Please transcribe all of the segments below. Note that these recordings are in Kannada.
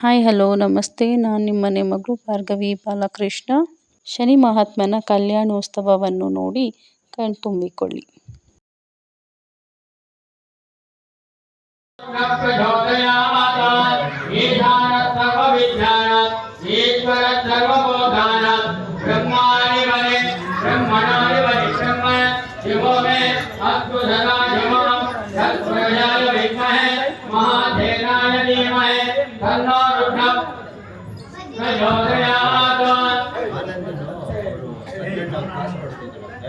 ಹಾಯ್ ಹಲೋ ನಮಸ್ತೆ. ನಾನು ನಿಮ್ಮನೆ ಮಗು ಭಾರ್ಗವಿ ಬಾಲಕೃಷ್ಣ. ಶನಿ ಮಹಾತ್ಮನ ಕಲ್ಯಾಣೋತ್ಸವವನ್ನು ನೋಡಿ ಕಣ್ತುಂಬಿಕೊಳ್ಳಿ ಈಶ್ವರ காசு படுத்துக்கிறாங்க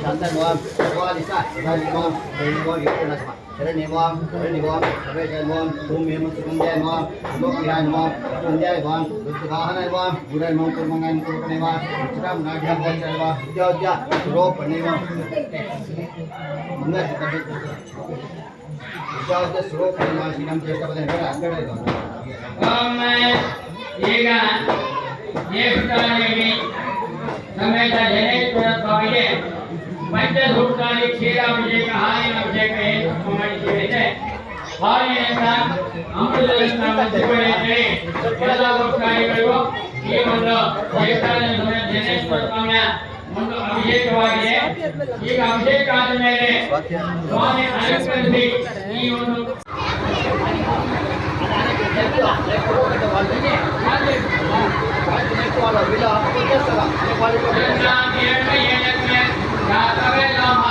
Shantan Om, Bhagavadisa, Sadhani Om, Devi Om, Yoganasma, Sharani Om, Sharani Om, Sabhejai Om, Om Memo Sukunjai Om, Lokhiyan Om, Sukunjai Om, Rudrahana Om, Gurai Om, Kurmangai Om, Kurpane Om, Uchram Nadhya Bhajya Om, Udya Udya, Suro Pane Om. ಈಗ ದೇವಸ್ಥಾನದಲ್ಲಿ ಸಮೇತ ಜನೇಶ್ವರ ಸ್ವಾಮಿಗೆ ಪಂಚಧೂತಾದಿ ಕ್ಷೀರಾಭಿಷೇಕ ಹಾಲಿನ ಅಭಿಷೇಕ ಏನು ಮಾಡಿದ್ದೇವೆ ಹಾಲಿನಿಂದ ಅಮೃತದಿಂದ ಮಧ್ಯೆ ಎಲ್ಲ ಭಕ್ತಾದಿಗಳಿಗೂ ಈ ಒಂದು ದೇವಸ್ಥಾನದ ಸಮೇತ ಜನೇಶ್ವರ ಸ್ವಾಮಿಯ ಒಂದು ಅಭಿಷೇಕವಾಗಿದೆ ಈಗ ಅಭಿಷೇಕ ಆದ ಮೇಲೆ ಸ್ವಾಮಿ ಅಲಂಕರಿಸಿ ಈ ಒಂದು ಶ್ರೀರಾಮ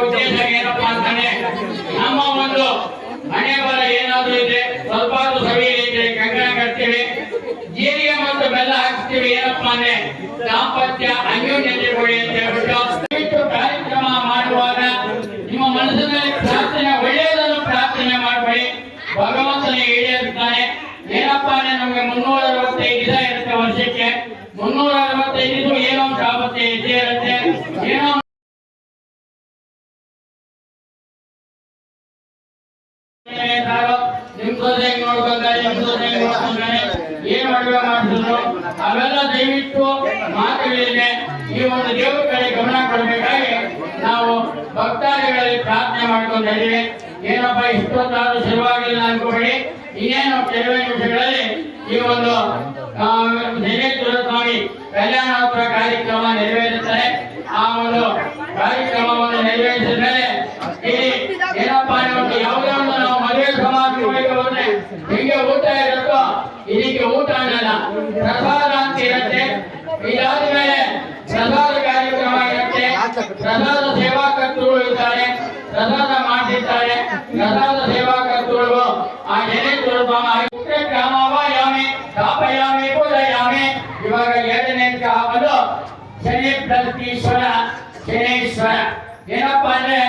ಉದ್ದೇಶ ಏನಪ್ಪಾ ಅಂತಾನೆ ನಮ್ಮ ಒಂದು ಹಣೆ ಬರ ಏನಾದ್ರೂ ಇದೆ, ಸ್ವಲ್ಪ ಸವಿ ಇದೆ, ಕಂಕಣ ಕಟ್ತೀವಿ. ಜೀರಿಗೆ ಮತ್ತು ಬೆಲ್ಲ ಹಾಕ್ತೀವಿ ಏನಪ್ಪಾ ಅಂದ್ರೆ ದಾಂಪತ್ಯ ಅನ್ಯೋನ್ಯತೆ ಕೊಡಿ ಅಂತ ಹೇಳ್ಬಿಟ್ಟು ದಯವಿಟ್ಟು ಕಾರ್ಯಕ್ರಮ ಮಾಡುವಾಗ ನಿಮ್ಮ ಮನಸ್ಸಿನಲ್ಲಿ ಪ್ರಾರ್ಥನೆ ಒಳ್ಳೆಯದನ್ನು ಪ್ರಾರ್ಥನೆ ಮಾಡಬೇಡಿ ಭಗವಂತನ ಈಡೇರುತ್ತಾನೆ ಏನಪ್ಪಾ ಅಂದ್ರೆ ನಮ್ಗೆ ಮುನ್ನೂರ ಅರವತ್ತೈದು ದಿನ ಇರುತ್ತೆ ವರ್ಷಕ್ಕೆ ಮುನ್ನೂರ ಅರವತ್ತೈದು ದಿನ ಏನೋ ಒಂದು ಆಪತ್ತೆ ಇದ್ದೇ ಇರುತ್ತೆ ಏನೋ ನಿಮ್ ಸೊಸೆ ನೋಡ್ಕೊಂತಾರೆ ನಿಮ್ ಸೊಸೆ ನೋಡ್ಕೊಂತಾರೆ ಏನ್ ಮದುವೆ ಮಾಡಿದ್ರು ಅವೆಲ್ಲ ದಯವಿಟ್ಟು ಮಾತುಗಳಿದೆ ಈ ಒಂದು ದೇವ್ರ ಕಡೆ ಗಮನ ಕೊಡಬೇಕಾಗಿ ನಾವು ಭಕ್ತಾದಿಗಳಲ್ಲಿ ಪ್ರಾರ್ಥನೆ ಮಾಡ್ಕೊಂತ ಇದೀವಿ ಏನಪ್ಪ ಇಷ್ಟೊತ್ತಾದ್ರೂ ಶುರುವಾಗಿಲ್ಲ ಅನ್ಕೋಬೇಡಿ ನಿಮಿಷಗಳಲ್ಲಿ ಈ ಒಂದು ಆ, ಧನೇಶ್ವರ ಕಲ್ಯಾಣೋತ್ಸವ ಕಾರ್ಯಕ್ರಮ ಆ ಒಂದು ಕಾರ್ಯಕ್ರಮವನ್ನು ನೆರವೇರಿಸಿದ ಮೇಲೆ ಇಲ್ಲಿ ಏನಪ್ಪಾ ಅಂದ್ರೆ ಒಂದು ಯಾವುದೇ ಒಂದು ನಾವು ಮದುವೆ ಸಮಾರಂಭಕ್ಕೆ ಹೋದ್ರೆ ಹಿಂಗೆ ಊಟ ಇರುತ್ತೋ ಇದಕ್ಕೆ ಊಟ ಅನ್ನಲ್ಲ ಪ್ರಸಾದ ಅಂತ ಇರುತ್ತೆ ಇದಾದ ಮೇಲೆ ಪ್ರಸಾದ ಕಾರ್ಯಕ್ರಮ ಇರುತ್ತೆ ಪ್ರಸಾದ ಸೇವಾಕರ್ತರು ಇರ್ತಾರೆ ಪ್ರಸಾದ ಮಾಡಿರ್ತಾರೆ ಪ್ರಸಾದ ಸೇವಾಕರ್ತರು ಆ ಜನೇಶ್ವರ ಸ್ವಾಮಿ ಗ್ರಾಮವಾಯಾಮಿ ಸ್ಥಾಪಯಾಮಿ ಪೂಜಯಾಮಿ ಎರಡನೇ ಕಾವಲು ಶನಿ ಪ್ರತೀಶ್ವರ ಶನೇಶ್ವರ ಏನಪ್ಪಾ ಅಂದ್ರೆ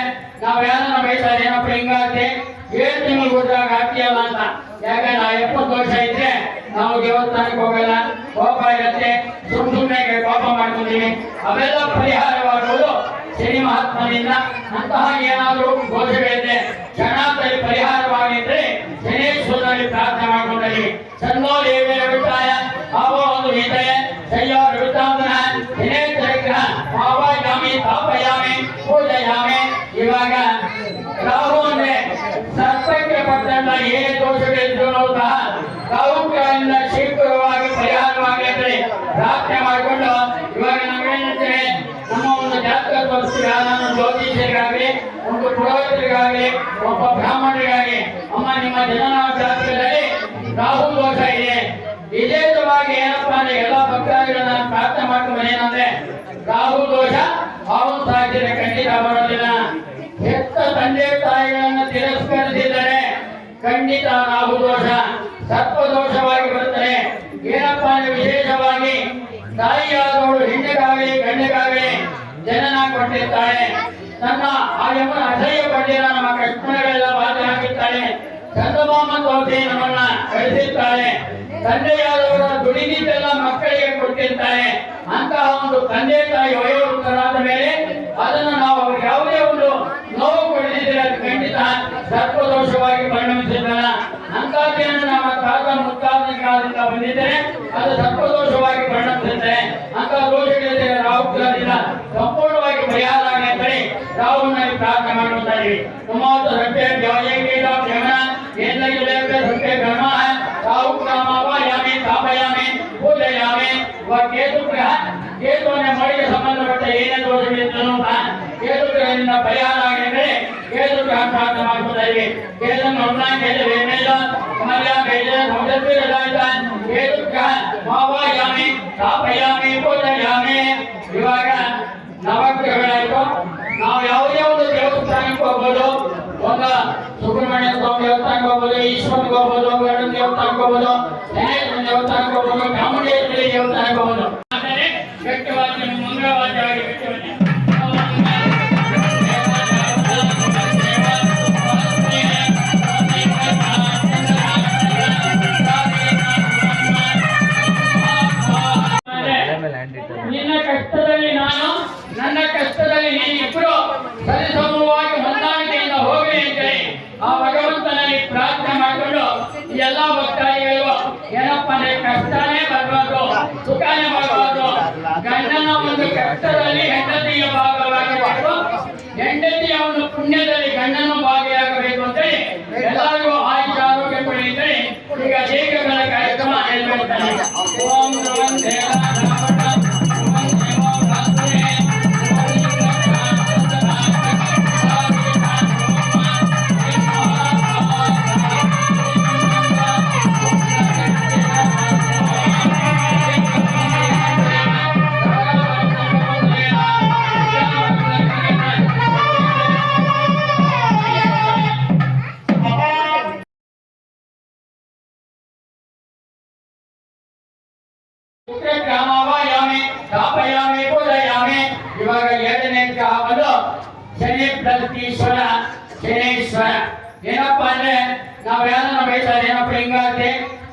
ನಾವ್ ಯಾರನ್ನ ಬೈತಾರೆ, ಏನಪ್ಪ ಹಿಂಗಾಗತ್ತೆ ಏಳು ತಿಂಗಳು ಕೂತಾಗ ಆಗ್ತೀಯಲ್ಲ ಅಂತ. ಯಾಕಂದ್ರೆ ನಾ ಎಪ್ಪತ್ತು ವರ್ಷ ಇದ್ರೆ ನಾವು ದೇವಸ್ಥಾನಕ್ಕೆ ಹೋಗಲ್ಲ. ಕೋಪ ಇರುತ್ತೆ. ಸುಮ್ ಸುಮ್ಮನೆ ಕೋಪ ಮಾಡ್ಕೊಂತೀವಿ. ಅವೆಲ್ಲ ಪರಿಹಾರವಾಗುವುದು ಶನಿ ಮಹಾತ್ಮನಿಂದ. ಅಂತಹ ಏನಾದರೂ ದೋಷಗಳಿದೆ ಕ್ಷಣಾಂತರಿ ಪರಿಹಾರವಾಗಿದ್ರೆ ಶನೇಶ್ವರನಲ್ಲಿ ಪ್ರಾರ್ಥನೆ ಮಾಡ್ಕೊಂಡಲ್ಲಿ ಸನ್ನೋ ದೇವಿಯ ಅಭಿಪ್ರಾಯ ಅವೋ ಒಂದು ವಿಧಯ ಶಯ್ಯೋ ವಿರುದ್ಧಾಂತನ ದಿನೇಶ್ವರ ಪಾವಯಾಮಿ ತಾಪಯಾಮಿ ಪೂಜಯಾಮಿ ಇವಾಗ ರಾಹು ಅಂದ್ರೆ ಪಟ್ಟಂತ ಏನೇ ದೋಷಗಳಿದ್ರು ಸಹ ರಾಹುಗಳಿಂದ ಶೀಘ್ರವಾಗಿ ಪರಿಹಾರವಾಗಿದ್ರೆ ಪ್ರಾರ್ಥನೆ ಮಾಡಿಕೊಂಡು ಇವಾಗ ನಾವೇನಿರ್ತೇವೆ ನಮ್ಮ ಒಂದು ಜಾತಕ ತೋರಿಸ್ತೀವಿ. ನಾನು ಜ್ಯೋತಿಷರಿಗಾಗಲಿ ಒಂದು ಪುರೋಹಿತರಿಗಾಗಲಿ, ಒಬ್ಬ ಬ್ರಾಹ್ಮಣರಿಗಾಗಲಿ, ಅಮ್ಮ ನಿಮ್ಮ ಜನನ ಜಾತಕದಲ್ಲಿ ರಾಹು ದೋಷ ಇದೆ. ವಿಶೇಷವಾಗಿ ಏನಪ್ಪಾ ಅಂದ್ರೆ ಎಲ್ಲ ಭಕ್ತಾದಿಗಳು ನಾನು ಪ್ರಾರ್ಥನೆ ಮಾಡ್ಕೊಂಡು ಏನಂದ್ರೆ ರಾಹು ದೋಷ ಅವನು ಸಾಕಿದ್ರೆ ಖಂಡಿತ ಬರೋದಿಲ್ಲ. ಹೆತ್ತ ತಂದೆ ತಾಯಿಗಳನ್ನ ತಿರಸ್ಕರಿಸಿದರೆ ಖಂಡಿತ ರಾಹು ದೋಷ ಸರ್ಪ ದೋಷವಾಗಿ ಬರುತ್ತದೆ ಏನಪ್ಪ ಅಂದ್ರೆ ವಿಶೇಷವಾಗಿ ತಾಯಿಯಾದವಳು ಹೆಣ್ಣಿಗಾಗಲಿ ಗಂಡಿಗಾಗಲಿ ಜನನ ಕೊಟ್ಟಿರ್ತಾಳೆ. ತನ್ನ ಆ ಯಮನ ಅಸಹ್ಯ ಪಟ್ಟಿರ ನಮ್ಮ ಕೃಷ್ಣಗಳೆಲ್ಲ ಬಾಧೆ ಹಾಕಿರ್ತಾಳೆ ಚಂದ್ರಮಾಮ ತೋರಿಸಿ ನಮ್ಮನ್ನ ಕಳಿಸಿರ್ತಾಳೆ. ತಂದೆಯಾದವರ ದುಡಿದಿದ್ದೆಲ್ಲ ಮಕ್ಕಳಿಗೆ ಕೊಟ್ಟಿರ್ತಾಳೆ ಅಂತಹ ಒಂದು ತಂದೆ ತಾಯಿ ವಯೋವೃತ್ತರಾದ ಮೇಲೆ ಅದನ್ನು ನಾವು ಯಾವುದೇ ಒಂದು ನೋವು ಸರ್ಪದೋಷವಾಗಿ ಪರಿಣಮಿಸಿದ್ದಾರೆ ಅಂತ ನಮ್ಮ ತಾತ ಮುತ್ತಾದ ಕಾಲದಿಂದ ಬಂದಿದ್ದರೆ ಅದು ಸರ್ಪದೋಷವಾಗಿ ಪರಿಣಮಿಸುತ್ತೆ ಅಂತ ದೋಷಗಳಿದ್ದರೆ ರಾಹು ಗ್ರಹದಿಂದ ಸಂಪೂರ್ಣವಾಗಿ ಪರಿಹಾರ ಆಗಲಿ ರಾಹುನಲ್ಲಿ ಪ್ರಾರ್ಥನೆ ಮಾಡುತ್ತಾ ಇದ್ದೀವಿ ಕುಮಾರ ಸತ್ಯ ಜಯಗೀತ ಯಮನ ಏಂದ್ರಗಿಲೇಕ ಸತ್ಯ ಗಣ ರಾಹು ಗ್ರಾಮವಾಯಾಮಿ ತಾಪಯಾಮಿ ಪೂಜಯಾಮಿ ವ ಕೇತು ಗ್ರಹ ಕೇತುವಿನ ಮಳೆಗೆ ಸಂಬಂಧಪಟ್ಟ ಏನೇ ದೋಷಗಳಿದ್ದನು ಕೇತು ಗ್ರಹದಿಂದ ಪರಿಹಾರ ಆಗಿದ್ರೆ ಕೇತು ಗ್ರಹ ಪ್ರಾರ್ಥನೆ ಮಾಡುತ್ತಾ ಇದ್ದೀವಿ ಕೇಂದ್ರ ನೋಡ್ತಾ ಕೇಂದ್ರ ವೇಮೇಲ ಕಮಲ್ಯ ಬೇಜ ಸಮುದ್ರ ರಜಾಯಿತ ಕೇತುಕ ಮಾವಾಯಾಮಿ ತಾಪಯಾಮಿ ಪೂಜಯಾಮಿ. ಇವಾಗ ನವಗ್ರಹಗಳಾಯ್ತು ನಾವು ಯಾವುದೇ ಒಂದು ದೇವಸ್ಥಾನಕ್ಕೆ ಹೋಗ್ಬೋದು. ಒಂದು ಸುಬ್ರಹ್ಮಣ್ಯ ಸ್ವಾಮಿ ದೇವಸ್ಥಾನಕ್ಕೆ ಹೋಗ್ಬೋದು ಈಶ್ವರನಿಗೆ ಹೋಗ್ಬೋದು ಗಣ ದೇವಸ್ಥಾನಕ್ಕೆ ಹೋಗ್ಬೋದು ದೇವಸ್ಥಾನಕ್ಕೆ ಹೋಗ್ಬೋದು, ಚಾಮುಂಡೇಶ್ವರಿ ದೇವಸ್ಥಾನಕ್ಕೆ ಹೋಗ್ಬೋದು. ನಿನ್ನ ಕಷ್ಟದಲ್ಲಿ ನಾನು, ನನ್ನ ಕಷ್ಟದಲ್ಲಿ ನೀನಿಬ್ಬರು ಸರಿಸಮವಾಗಿ ಹೊಂದಾಣಿಕೆಯಿಂದ ಹೋಗಿ ಅಂತೇಳಿ ಆ ಭಗವಂತನಲ್ಲಿ ಪ್ರಾರ್ಥನೆ ಮಾಡಿಕೊಂಡು ಎಲ್ಲ ಭಕ್ತಾದಿಗಳು ಏನಪ್ಪ ಅಂದ್ರೆ ಕಷ್ಟನೇ ಬರಬಾರ್ದು, ಸುಖನೇ ಬರಬಾರ್ದು. ಗಂಡನ ಒಂದು ಕಷ್ಟದಲ್ಲಿ ಹೆಂಡತಿಗೆ ಭಾಗವಾಗಬೇಕು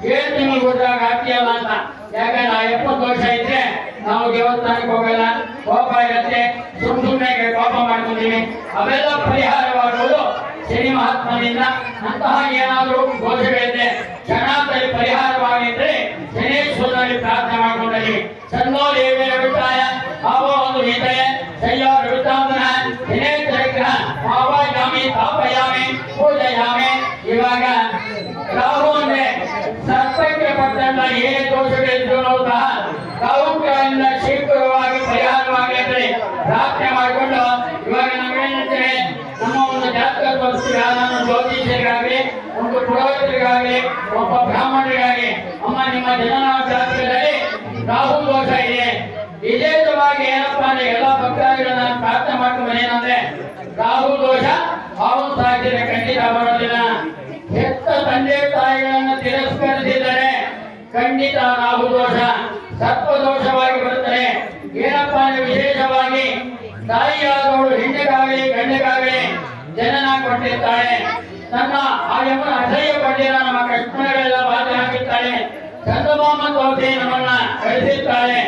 ಹಿಂಗಾಗ್ತಿ ಗುರುದಾಗ ಆಗ್ತೀಯಲ್ಲ ಅಂತ ಯಾಕಂದ್ರೆ ನಾ ಎಪ್ಪತ್ತು ವರ್ಷ ಇದ್ರೆ ನಾವು ದೇವಸ್ಥಾನಕ್ಕೆ ಹೋಗಲ್ಲ? ಕೋಪ ಇರುತ್ತೆ. ಸುಮ್ ಸುಮ್ಮನೆ ಕೋಪ ಮಾಡ್ಕೊಂತೀವಿ ಅವೆಲ್ಲ ಪರಿಹಾರವಾಗುವುದು ಶನಿ ಮಹಾತ್ಮನಿಂದ. ಅಂತಹ ಏನಾದರೂ ದೋಷಗಳಿದೆ ಕ್ಷಣಾಂತರಿ ಪರಿಹಾರವಾಗಿದ್ರೆ ಶನೇಶ್ವರನಲ್ಲಿ ಪ್ರಾರ್ಥನೆ ಮಾಡ್ಕೊಂಡೀವಿ. ಸನ್ನೋ ದೇವಿ ಅಭಿಪ್ರಾಯ ಭಾವ ಒಂದು ವಿಧಯ ಶಯ್ಯ ವಿರುದ್ಧಾಂತನ ಶನೇಶ್ವರ ಗ್ರಹ ಭಾವಯಾಮಿ ತಾಪಯಾಮಿ ಪೂಜಯಾಮಿ ಇವಾಗ ರಾಹು ಅಂದ್ರೆ ಸರ್ಪಕ್ಕೆ ಏನು ತೋರಿಸಬೇಕು ರಾಹುಗಳಿಂದ ಶೀಘ್ರವಾಗಿ ಪರಿಹಾರವಾಗಿ ಅಂದ್ರೆ ಪ್ರಾರ್ಥನೆ ಮಾಡಿಕೊಂಡು ಇವಾಗ ನಾವೇನಂದ್ರೆ ನಮ್ಮ ಒಂದು ಜಾತಕ ತೋರಿಸ್ತೀವಿ. ಜ್ಯೋತಿಷರಿಗಾಗಲಿ ಒಂದು ಪುರೋಹಿತರಿಗಾಗಲಿ, ಒಬ್ಬ ಬ್ರಾಹ್ಮಣರಿಗಾಗಲಿ, ಅಮ್ಮ ನಿಮ್ಮ ಜನನ ಜಾತಕದಲ್ಲಿ ರಾಹು ದೋಷ ಇದೆ. ವಿಶೇಷವಾಗಿ ಏನಪ್ಪ ಅಂದ್ರೆ ಎಲ್ಲ ಭಕ್ತಾದಿಗಳನ್ನ ನಾನು ಪ್ರಾರ್ಥನೆ ಮಾಡ್ಕೊಂಡು ಏನಂದ್ರೆ ರಾಹು ದೋಷ ಅವನು ಸಾಕಿದ್ರೆ ಖಂಡಿತ ಬರೋದಿಲ್ಲ. ಹೆತ್ತ ತಂದೆ ತಾಯಿಗಳನ್ನ ತಿರಸ್ಕರಿಸಿದರೆ ಖಂಡಿತ ರಾಹು ದೋಷ ಸತ್ವ ದೋಷವಾಗಿ ಬರುತ್ತದೆ ಏನಪ್ಪ ಅಂದ್ರೆ ವಿಶೇಷವಾಗಿ ತಾಯಿಯಾದವಳು ಹೆಣ್ಣಿಗಾಗಲಿ, ಗಂಡಿಗಾಗಲಿ ಜನನ ಕೊಟ್ಟಿರ್ತಾಳೆ. ತನ್ನ ಆಯಮ್ಮನ ಅಸಹ್ಯ ಪಟ್ಟಿರ ನಮ್ಮ ಕೃಷ್ಣಗಳೆಲ್ಲ ಬಾಧೆ ಹಾಕಿರ್ತಾಳೆ. ಚಂದಮಾಮ ತೋರಿಸಿ ನಮ್ಮನ್ನ ಕಳಿಸಿರ್ತಾಳೆ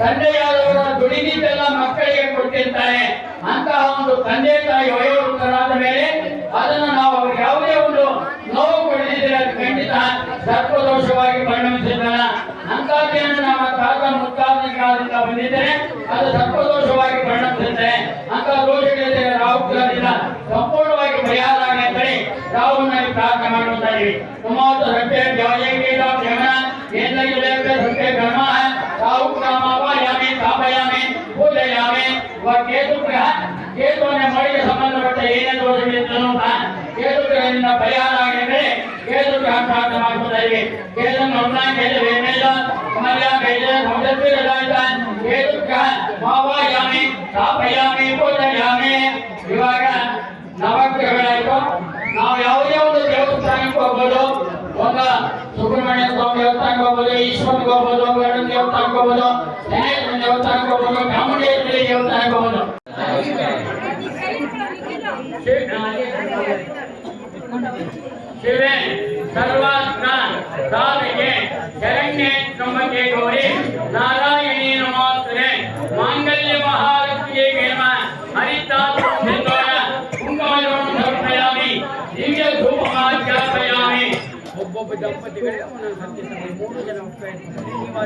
ತಂದೆಯಾದವರ ದುಡಿದಿದ್ದೆಲ್ಲ ಮಕ್ಕಳಿಗೆ ಕೊಟ್ಟಿರ್ತಾಳೆ. ಅಂತಹ ಒಂದು ತಂದೆ ತಾಯಿ ವಯೋವೃತ್ತರಾದ ಮೇಲೆ ಅದನ್ನು ನಾವು ಯಾವುದೇ ಒಂದು ನೋವು ಕೊಡಿಸಿದ್ರೆ ಅದು ಖಂಡಿತ ಸರ್ಪದೋಷವಾಗಿ ಪರಿಣಮಿಸಿದ್ದಲ್ಲ ಅಂತಹದ್ದೇನು ನಮ್ಮ ತಾತ ಮುತ್ತಾದ ಕಾಲದಿಂದ ಬಂದಿದ್ದರೆ ಅದು ಸರ್ಪದೋಷವಾಗಿ ಪರಿಣಮಿಸುತ್ತೆ. ಅಂತ ದೋಷಗಳಿದ್ದರೆ ರಾಹುಗ್ರಹದಿಂದ ಸಂಪೂರ್ಣವಾಗಿ ಪರಿಹಾರ ಆಗಲಿ ಅಂತೇಳಿ ರಾಹುನಲ್ಲಿ ಪ್ರಾರ್ಥನೆ ಮಾಡುತ್ತಾ ನಮೋತ ಸತ್ಯ ಜಯಗೀತ ಜಗನ ಏಂದ್ರಗಿಲೇಕ ಸತ್ಯ ಕರ್ಮ ರಾಹು ಕಾಮಾವಾಯಾಮಿ ತಾಪಯಾಮಿ, ಪೂಜಯಾಮಿ ಕೇತು ಗ್ರಹ ಮಳೆಗೆ ಸಂಬಂಧಪಟ್ಟ ಏನೇ ದೋಷಗಳಿದ್ದನು ಕೇತು ಆಗಿದ್ರೆ ಕೇತು ಗ್ರಹ ಪ್ರಾರ್ಥನೆ ಮಾಡ್ತಾ ಇದ್ದೀವಿ ಕೇತು ನೋಡ್ತಾ ಕೇತು ವೇಮೇಲ ಕಮಲ್ಯ ಬೇಜ ಸಮುದ್ರ ರಜಾಯಿತ ಕೇತು ಗ್ರಹ ಮಾವಾಯಾಮಿ ತಾಪಯಾಮಿ ಪೂಜಯಾಮಿ ಇವಾಗ ನವಗ್ರಹಗಳಾಯ್ತು ನಾವು ಯಾವುದೇ ಒಂದು ದೇವಸ್ಥಾನಕ್ಕೆ ಹೋಗ್ಬೋದು ಒಂದು ಸುಬ್ರಹ್ಮಣ್ಯ ಸ್ವಾಮಿ ದೇವಸ್ಥಾನಕ್ಕೆ ಹೋಗ್ಬೋದು ಈಶ್ವರನಿಗೆ ಹೋಗ್ಬೋದು ಗರುಡ ದೇವಸ್ಥಾನಕ್ಕೆ ಹೋಗ್ಬೋದು ಗಣೇಶನ ದೇವಸ್ಥಾನಕ್ಕೆ ಹೋಗ್ಬೋದು ಚಾಮುಂಡೇಶ್ವರಿ ದೇವಸ್ಥಾನಕ್ಕೆ ಹೋಗ್ಬೋದು ಶಿವೆ ಸರ್ವಾತ್ಮ ಸಾಧಿಗೆ ಶರಣ್ಯ ತ್ರಂಬಕೆ ಗೌರಿ ನಾರಾಯಣಿ ನಮೋಸ್ತುತೆ ಮಾಂಗಲ್ಯ ಮಹಾಲಕ್ಷ್ಮಿಗೆ ನೇಮ ಹರಿತಾತ್ರ ಸಿಂಧೂರ ಕುಂಕುಮವನ್ನು ಸಮರ್ಪಯಾಮಿ ದಿವ್ಯ ಧೂಪಮಾಚಾರಯಾಮಿ ಒಬ್ಬೊಬ್ಬ ದಂಪತಿಗಳೇ ಒಂದೊಂದು ಸರ್ತಿ ಸರಿ ಮೂರು ಜನ ಹೋಗ್ತಾ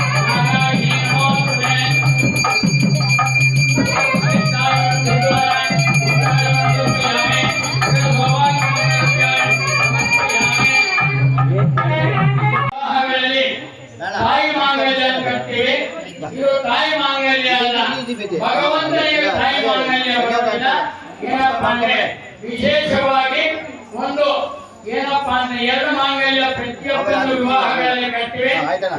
ಬರೋದಿಲ್ಲ ಏನಪ್ಪಾ ಅಂದ್ರೆ ವಿಶೇಷವಾಗಿ ಒಂದು ಏನಪ್ಪಾ ಅಂದ್ರೆ ಎರಡು ಮಾಂಗಲ್ಯ ಪ್ರತಿಯೊಂದು ವಿವಾಹಗಳಲ್ಲಿ ಕಟ್ಟಿವೆ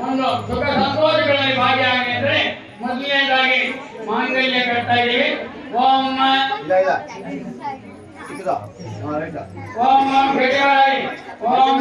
ಒಂದು ಸುಖ ಸಂತೋಷಗಳಲ್ಲಿ ಭಾಗಿಯಾಗಿ ಅಂದ್ರೆ ಮೊದಲನೇದಾಗಿ ಮಾಂಗಲ್ಯ ಕಟ್ತಾ ಇದೀವಿ ಓಂ. ಓಂ ಓಂ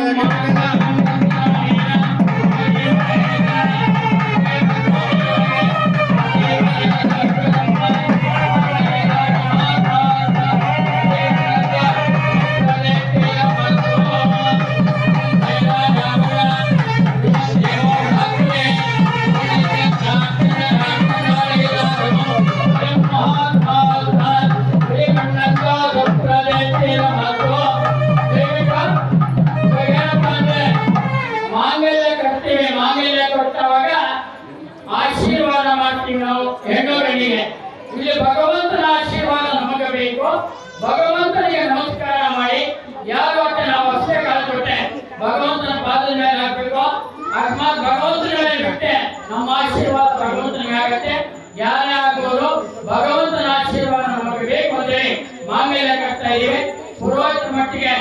ಅಕಸ್ಮಾತ್ ಭಗವಂತನ ಮೇಲೆ ಬಿಟ್ಟೆ. ನಮ್ಮ ಆಶೀರ್ವಾದ ಭಗವಂತನಿಗೆ ಆಗತ್ತೆ. ಯಾರೇ ಆಗ್ಬೋದು ಭಗವಂತನ ಆಶೀರ್ವಾದ ನಮಗೆ ಬೇಕು ಅಂದ್ರೆ ಮಾಮೇಲೆ ಕಟ್ತಾ ಇದೀವಿ ಪುರೋಹಿತ ಮಟ್ಟಿಗೆ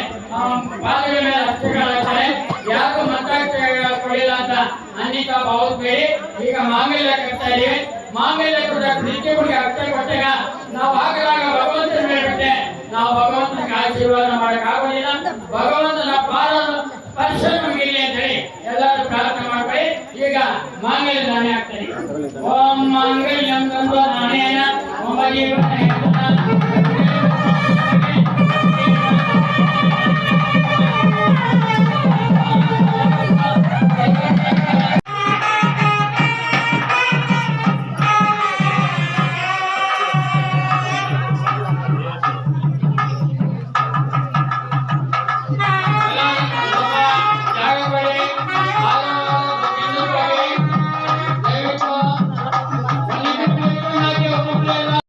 ಪಾದಗಳ ಮೇಲೆ ಹಾಕ್ತಾರೆ ಯಾರು ಮತಾಕ್ಷರ ಕೊಡಿಲ್ಲ ಅಂತ ಅನ್ನಿತ ಭಾವಿಸ್ಬೇಡಿ ಈಗ ಮಾಮೇಲೆ ಕಟ್ತಾ ಇದೀವಿ ಮಾಮೇಲೆ ಕೂಡ ಗುಡಿ ಅರ್ಥ ಕೊಟ್ಟಾಗ ನಾವು ಆಗಲಾಗ ಭಗವಂತನ ಮೇಲೆ ಬಿಟ್ಟೆ. ನಾವು ಭಗವಂತನಿಗೆ ಆಶೀರ್ವಾದ ಮಾಡಕ್ ಆಗೋದಿಲ್ಲ ಭಗವಂತನ ಪಾದ ಸ್ಪರ್ಶ ನಮಗಿಲ್ಲ ಅಂತ ಹೇಳಿ ಎಲ್ಲರೂ ಪ್ರಾರ್ಥನೆ ಮಾಡ್ಕೊಳ್ಳಿ ಈಗ ಮಾಂಗಲ್ಯ ನಾನೇ ಆಗ್ತೇನೆ ಓಂ ಮಾಂಗಲ್ಯಂ ತಂದು ನಾನೇನ ಓಂ ಜೀವ